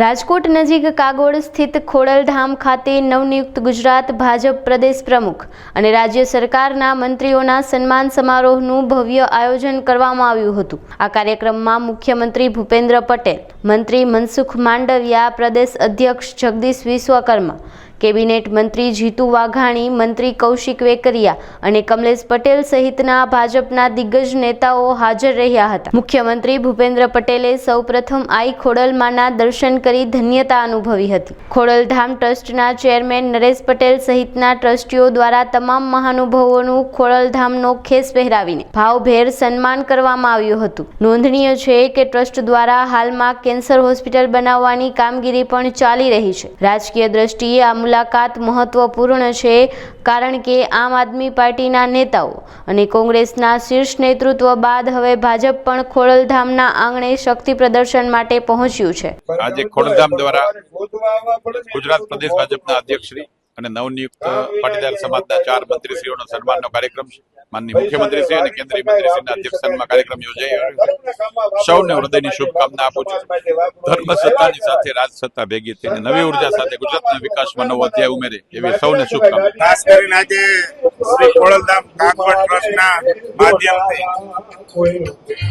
રાજકોટ નજીક કાગોડ સ્થિત ખોડલધામ ખાતે નવનિયુક્ત ગુજરાત ભાજપ પ્રદેશ પ્રમુખ અને રાજ્ય સરકારના મંત્રીઓના સન્માન સમારોહનું ભવ્ય આયોજન કરવામાં આવ્યું હતું. આ કાર્યક્રમમાં મુખ્યમંત્રી ભૂપેન્દ્ર પટેલ મંત્રી મનસુખ માંડવિયા, પ્રદેશ અધ્યક્ષ જગદીશ વિશ્વકર્મા, કેબિનેટ મંત્રી જીતુ વાઘાણી, મંત્રી કૌશિક વેકરિયા અને કમલેશ પટેલ સહિતના ભાજપના દિગ્ગજ નેતાઓ હાજર રહ્યા હતા. મુખ્યમંત્રી ભૂપેન્દ્ર પટેલે સૌપ્રથમ આઈ ખોડલમાના દર્શન કરી ધન્યતા અનુભવી હતી. ખોડલધામ ટ્રસ્ટના ચેરમેન નરેશ પટેલ સહિતના ટ્રસ્ટીઓ દ્વારા તમામ મહાનુભાવોનું ખોડલધામનો ખેસ પહેરાવીને ભાવભેર સન્માન કરવામાં આવ્યું હતું. નોંધનીય છે કે ટ્રસ્ટ દ્વારા હાલમાં કેન્સર હોસ્પિટલ બનાવવાની કામગીરી પણ ચાલી રહી છે. રાજકીય દ્રષ્ટિએ આ મુલાકાત મહત્વપૂર્ણ છે કારણ કે આમ આદમી પાર્ટીના નેતાઓ અને કોંગ્રેસના શીર્ષ નેતૃત્વ બાદ હવે ભાજપ પણ ખોડલધામના આંગણે શક્તિ પ્રદર્શન માટે પહોંચ્યું છે. આજે ખોડલધામ દ્વારા ગુજરાત પ્રદેશ ભાજપના અધ્યક્ષશ્રી અને નવનિયુક્ત પાટીદાર સમાજના ચાર મંત્રીશ્રીઓનો સન્માનનો કાર્યક્રમ છે માનનીય મુખ્યમંત્રીશ્રી અને કેન્દ્રીય મંત્રીશ્રીના અધ્યક્ષસ્થાનમાં કાર્યક્રમ યોજાઈ રહ્યો છે. સૌને હૃદયની શુભકામના આપું છું. ધર્મ સત્તાની સાથે રાજસત્તા ભેગી થઈને નવી ઊર્જા સાથે ગુજરાતના વિકાસમાં નવો અધ્યાય ઉમેરે એવી સૌને શુભકામના. ખાસ કરીને આજે શ્રી ખોડલધામ કાકવડ ટ્રસ્ટના માધ્યમથી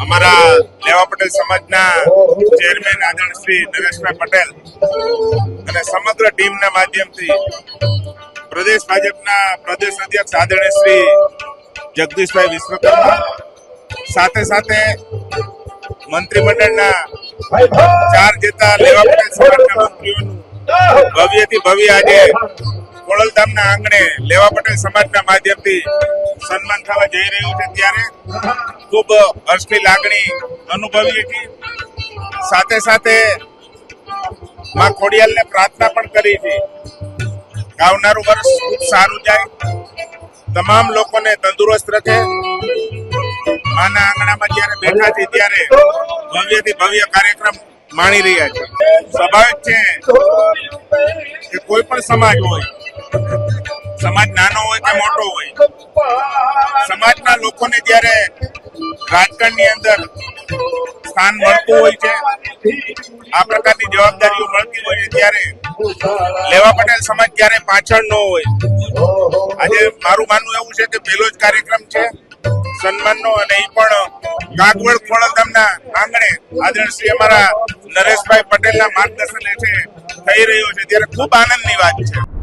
અમારા લેવા પટેલ સમાજના ચેરમેન આદરણીય શ્રી નરેશભાઈ પટેલ અને સમગ્ર ટીમના માધ્યમથી પ્રદેશ ભાજપના પ્રદેશ અધ્યક્ષ આદરણીય શ્રી જગદીશભાઈ વિશ્વકર્મા, સાથે સાથે મંત્રીમંડળના ચાર જેટલા લેવા પટેલ મંત્રીઓનું ભવ્યથી ભવ્ય આજે ખોડલધામના આંગણે લેવા પટેલ સમાજના માધ્યમથી સન્માન થવા જઈ રહ્યું છે ત્યારે. ખૂબ હર્ષની લાગણી અનુભવીએ છીએ. સાથે સાથે માં ખોડિયાલને પ્રાર્થના પણ કરી કે આવનારું વર્ષ ખૂબ સારું જાય. તમામ લોકોને તંદુરસ્ત રાખે. માના આંગણામાં જ્યારે બેઠા છે ત્યારે ભવ્યથી ભવ્ય કાર્યક્રમ માણી રહ્યા છે. સ્વાભાવિક છે કે કોઈ પણ સમાજ હોય, સમાજ નાનો હોય કે મોટો હોય, સમાજના લોકોને જ્યારે રાજકારણની અંદર સ્થાન મળતું હોય છે, આ પ્રકારની જવાબદારીઓ મળતી હોય છે ત્યારે લેવા પટેલ સમાજ ક્યારે પાછળ ન હોય. આજે મારું માનવું એવું છે કે પહેલો જ કાર્યક્રમ છે. સન્માનનો અને એ પણ કાગવડ ખોડલધામના આંગણે આદરણીય અમારા નરેશભાઈ પટેલના માર્ગદર્શન હેઠળ થઈ રહ્યો છે. ત્યારે ખૂબ આનંદની વાત છે.